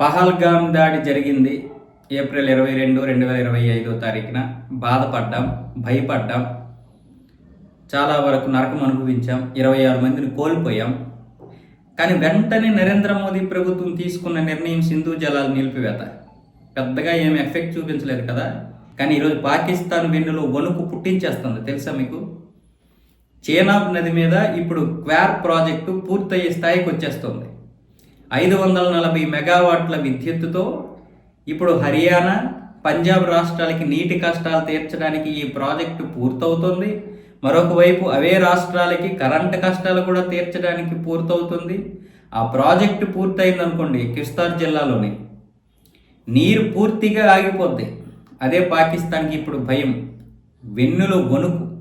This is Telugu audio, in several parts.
పహల్గామ్ దాడి జరిగింది ఏప్రిల్ ఇరవై రెండు రెండు వేల ఇరవై ఐదో తారీఖున. బాధపడ్డాం భయపడ్డాం. చాలా వరకు నరకం అనుభవించాం. ఇరవై ఆరు మందిని కోల్పోయాం. కానీ వెంటనే నరేంద్ర మోదీ ప్రభుత్వం తీసుకున్న నిర్ణయం సింధు జలాలు నిలిపివేత. పెద్దగా ఏమి ఎఫెక్ట్ చూపించలేదు కదా. కానీ ఈరోజు పాకిస్తాన్ వెన్నులో వణుకు పుట్టించేస్తుంది. తెలుసా మీకు? చైనాబ్ నది మీద ఇప్పుడు క్వార్ ప్రాజెక్టు పూర్తయ్యే స్థాయికి వచ్చేస్తుంది. ఐదు వందల నలభై మెగావాట్ల విద్యుత్తుతో ఇప్పుడు హర్యానా పంజాబ్ రాష్ట్రాలకి నీటి కష్టాలు తీర్చడానికి ఈ ప్రాజెక్టు పూర్తవుతుంది. మరొక వైపు అవే రాష్ట్రాలకి కరెంటు కష్టాలు కూడా తీర్చడానికి పూర్తవుతుంది. ఆ ప్రాజెక్టు పూర్తయింది అనుకోండి కిస్తార్ జిల్లాలోని. నీరు పూర్తిగా ఆగిపోద్ది. అదే పాకిస్తాన్కి ఇప్పుడు భయం. వెన్నులో వణుకు.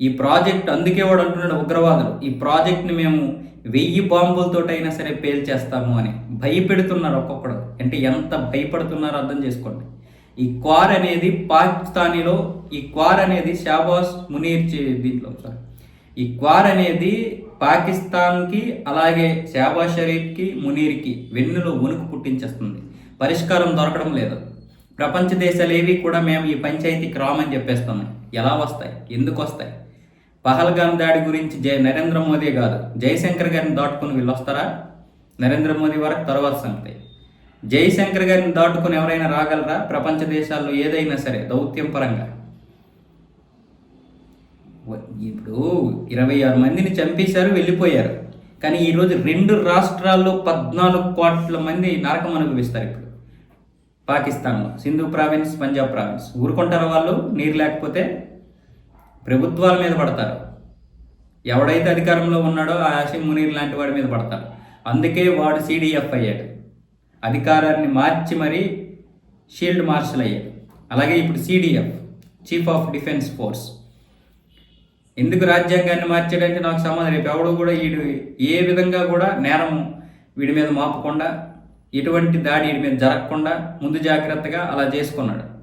ఈ ప్రాజెక్ట్ అందుకే వాడు అంటున్నాడు ఉగ్రవాదులు. ఈ ప్రాజెక్ట్ని మేము వెయ్యి బాంబులతోటైనా సరే పేల్చేస్తాము అని భయపెడుతున్నారు ఒక్కొక్కడు. అంటే ఎంత భయపడుతున్నారో అర్థం చేసుకోండి. ఈ క్వార్ అనేది పాకిస్తానీలో ఈ క్వార్ అనేది షాబాస్ మునీర్ చే- దీంట్లో సార్ ఈ క్వార్ అనేది పాకిస్తాన్కి అలాగే షాబాజ్ షరీఫ్కి మునీర్కి వెన్నులో వణుకు పుట్టించేస్తుంది. పరిష్కారం దొరకడం లేదు. ప్రపంచ దేశాలు ఏవి కూడా మేము ఈ పంచాయతీకి రామని చెప్పేస్తున్నాం. ఎలా వస్తాయి? ఎందుకు వస్తాయి? పహల్గామ్ దాడి గురించి జై నరేంద్ర మోదీ కాదు. జయశంకర్ గారిని దాటుకుని వీళ్ళు వస్తారా నరేంద్ర మోదీ వరకు తర్వాత సంగతి. జయశంకర్ గారిని దాటుకుని ఎవరైనా రాగలరా? ప్రపంచ దేశాల్లో ఏదైనా సరే దౌత్యం పరంగా. ఇప్పుడు ఇరవై ఆరు మందిని చంపేశారు వెళ్ళిపోయారు. కానీ ఈరోజు రెండు రాష్ట్రాల్లో పద్నాలుగు కోట్ల మంది నరకం అనుభవిస్తారు ఇప్పుడు. పాకిస్తాన్లో సింధు ప్రావిన్స్ పంజాబ్ ప్రావిన్స్. ఊరుకుంటారు వాళ్ళు? నీరు లేకపోతే? ప్రభుత్వాల మీద పడతారు. ఎవడైతే అధికారంలో ఉన్నాడో ఆ ఆసిం మునీర్ లాంటి వాడి మీద పడతారు. అందుకే వాడు సీడీఎఫ్ అయ్యాడు. అధికారాన్ని మార్చి మరీ షీల్డ్ మార్షల్ అయ్యాడు. అలాగే ఇప్పుడు CDF chief of defence force. ఎందుకు రాజ్యాంగాన్ని మార్చాడంటే నాకు సంబంధం రేపు ఎవడు కూడా వీడు ఏ విధంగా కూడా నేరం వీడి మీద మాపకుండా ఎటువంటి దాడి వీడి మీద జరగకుండా ముందు జాగ్రత్తగా అలా చేసుకున్నాడు.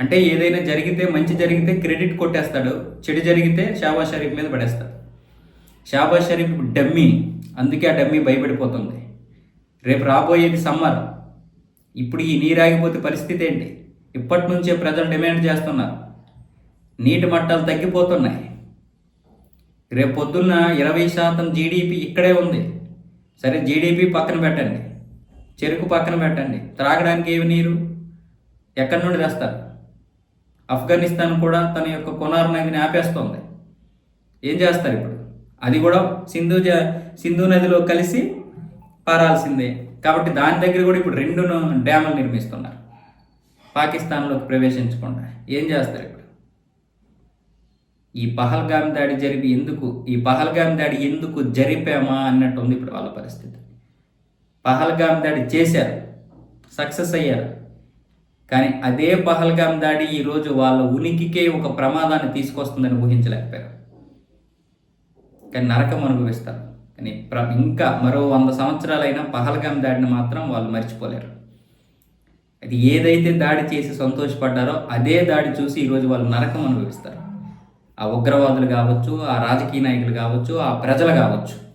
అంటే ఏదైనా జరిగితే మంచి జరిగితే క్రెడిట్ కొట్టేస్తాడు. చెడు జరిగితే షాబాజ్ షరీఫ్ మీద పడేస్తాడు. షాబాజ్ షరీఫ్ డమ్మీ. అందుకే ఆ డమ్మీ భయపడిపోతుంది. రేపు రాబోయేది సమ్మర్. ఇప్పుడు ఈ నీరు ఆగిపోతే పరిస్థితి ఏంటి? ఇప్పటి నుంచే ప్రజలు డిమాండ్ చేస్తున్నారు. నీటి మట్టాలు తగ్గిపోతున్నాయి. రేపు పొద్దున్న ఇరవై శాతం జీడిపి ఇక్కడే ఉంది. సరే జీడిపి పక్కన పెట్టండి. చెరుకు పక్కన పెట్టండి. త్రాగడానికి ఏమి నీరు? ఎక్కడి నుండి తెస్తారు? ఆఫ్ఘనిస్తాన్ కూడా తన యొక్క కొనార్ నదిని ఆపేస్తోంది. ఏం చేస్తారు ఇప్పుడు? అది కూడా సింధు జ సింధు నదిలో కలిసి పారాల్సిందే. కాబట్టి దాని దగ్గర కూడా ఇప్పుడు రెండు డ్యాములు నిర్మిస్తున్నారు. పాకిస్తాన్లోకి ప్రవేశించకుండా. ఏం చేస్తారు ఇప్పుడు? ఈ పహల్గామ్ దాడి జరిపి ఎందుకు ఈ పహల్గామ్ దాడి ఎందుకు జరిపామా అన్నట్టు ఉంది ఇప్పుడు వాళ్ళ పరిస్థితి. పహల్గామ్ దాడి చేశారు. సక్సెస్ అయ్యారు. కానీ అదే పహల్గామ్ దాడి ఈరోజు వాళ్ళ ఉనికికే ఒక ప్రమాదాన్ని తీసుకొస్తుందని ఊహించలేకపోయారు. కానీ నరకం అనుభవిస్తారు. కానీ ప్ర- ఇంకా మరో వంద సంవత్సరాలైనా పహల్గాం దాడిని మాత్రం వాళ్ళు మర్చిపోలేరు. అది ఏదైతే దాడి చేసి సంతోషపడ్డారో అదే దాడి చూసి ఈరోజు వాళ్ళు నరకం అనుభవిస్తారు. ఆ ఉగ్రవాదులు కావచ్చు ఆ రాజకీయ నాయకులు కావచ్చు ఆ ప్రజలు కావచ్చు.